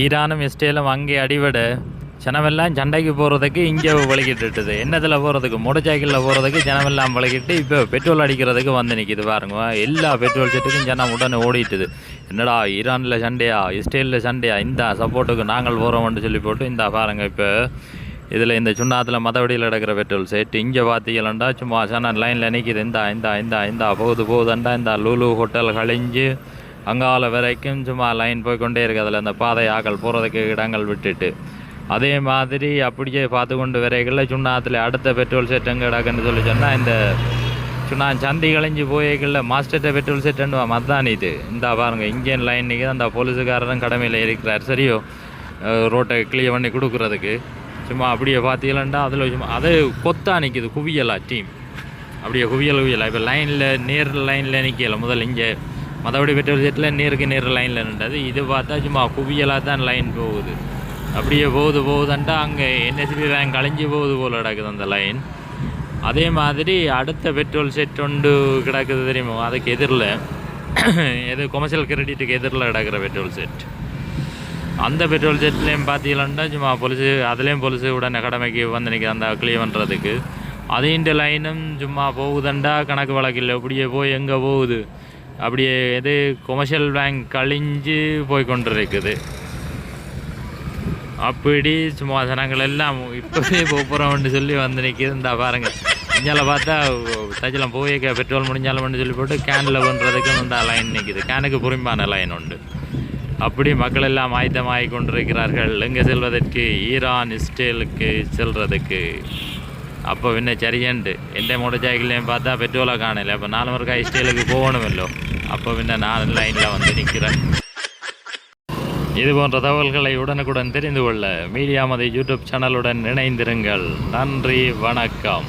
ஈரானும் இஸ்ரேலும் அங்கே அடிபட ஜனமெல்லாம் சண்டைக்கு போகிறதுக்கு இங்கே வலிக்கிட்டுட்டுது என்னத்தில் போகிறதுக்கு மோட்டர் சைக்கிளில் போகிறதுக்கு ஜனமெல்லாம் பழகிட்டு இப்போ பெட்ரோல் அடிக்கிறதுக்கு வந்து நிற்கிது பாருங்க. எல்லா பெட்ரோல் செட்டுக்கும் ஜனம் உடனே ஓடிட்டுது. என்னடா ஈரானில் சண்டையா? இஸ்ரேலில் சண்டையா? இந்த சப்போர்ட்டுக்கு நாங்கள் போகிறோம்னு சொல்லி போட்டு இந்த பாருங்க இப்போ. இதில் இந்த சுண்ணாத்தில் மதவடியில் நடக்கிற பெட்ரோல் செட் இங்கே பார்த்தீங்களா சும்மா சன லைனில் நிற்கிது இந்தா இந்தா இந்தா இந்தா போகுது போகுதுண்டா இந்த லுலு ஹோட்டல் கழிஞ்சு அங்கால வரைக்கும் சும்மா லைன் போய்க்கொண்டே இருக்குது அதில் அந்த பாதையாக்கள் போகிறதுக்கு இடங்கள் விட்டுட்டு. அதே மாதிரி அப்படியே பார்த்து கொண்டு வரைகளில் சுண்ணாத்தில் அடுத்த பெட்ரோல் செட் எங்கே கிடக்குன்னு சொல்லி சொன்னால் இந்த சுண்ணா சந்தி கழிஞ்சு போய்களில் மாஸ்டர்கிட்ட பெட்ரோல் செட்டுன்னு மத்தான் இது. இந்த பாருங்கள் இந்தியன் லைன் நிற்கிது அந்த போலீஸுக்காரரும் கடமையில் இருக்கிறார். சரியோ? ரோட்டை கிளியர் பண்ணி கொடுக்குறதுக்கு. சும்மா அப்படியே பார்த்தீங்களா அதில் சும்மா அது கொத்தா நிற்கிது குவியலா டீம் அப்படியே குவியல் குவியலா. இப்போ லைனில் நேர் லைனில் நிற்கல முதல் இங்கே மற்றபடி பெட்ரோல் செட்டில் நேருக்கு நேர் லைனில் நின்றது. இது பார்த்தா சும்மா குவியலாக தான் லைன் போகுது. அப்படியே போகுது போகுதுன்ட்டு அங்கே என்எஸ்பி பேங்க் கழிஞ்சு போகுது போல் கிடக்குது அந்த லைன் அதே மாதிரி அடுத்த பெட்ரோல் செட் ஒன்று கிடக்குது தெரியுமா? அதுக்கு எதிரில். எது கொமர்ஷியல் கிரெடிட்டுக்கு எதிரில் கிடக்கிற பெட்ரோல் செட் அந்த பெட்ரோல் செட்லேயும் பார்த்தீங்களாண்டா சும்மா பொலிசு அதுலேயும் பொலிசு உடனே கடமைக்கு வந்து நிற்கிற அந்த கிளியர் பண்ணுறதுக்கு அதேண்ட லைனும் சும்மா போகுதண்டா கணக்கு வழக்கில். அப்படியே போய் எங்கே போகுது? அப்படியே இது கொமர்ஷியல் பேங்க் கழிஞ்சு போய் கொண்டிருக்குது அப்படி சும்மா ஜனங்கள் எல்லாம் இப்போவே போகிறோம்னு சொல்லி வந்து நிற்கிது இந்த பாருங்க. இஞ்சால பார்த்தா தஜலம் போய் பெட்ரோல் முடிஞ்சாலும் சொல்லி போட்டு கேனில் பண்ணுறதுக்கு இந்த லைன் நிற்கிது கேனுக்கு புரிம்பான லைன் உண்டு. அப்படி மக்கள் எல்லாம் ஆயத்தமாகி கொண்டிருக்கிறார்கள். இங்கே செல்வதற்கு ஈரான் இஸ்ரேலுக்கு செல்றதுக்கு. அப்போ பின்ன சரியண்டு எந்த மோட்டர் சைக்கிளையும் பார்த்தா பெட்ரோலை காணல அப்போ நாலு மறுக்கா இஸ்ரேலுக்கு போகணுமல்லோ அப்போ பின்ன நான் லைனில் வந்து நிற்கிறேன் இது போன்ற தகவல்களை உடனுக்குடன் தெரிந்து கொள்ள மீடியா மதி யூடியூப் சேனலுடன் இணைந்திருங்கள் நன்றி வணக்கம்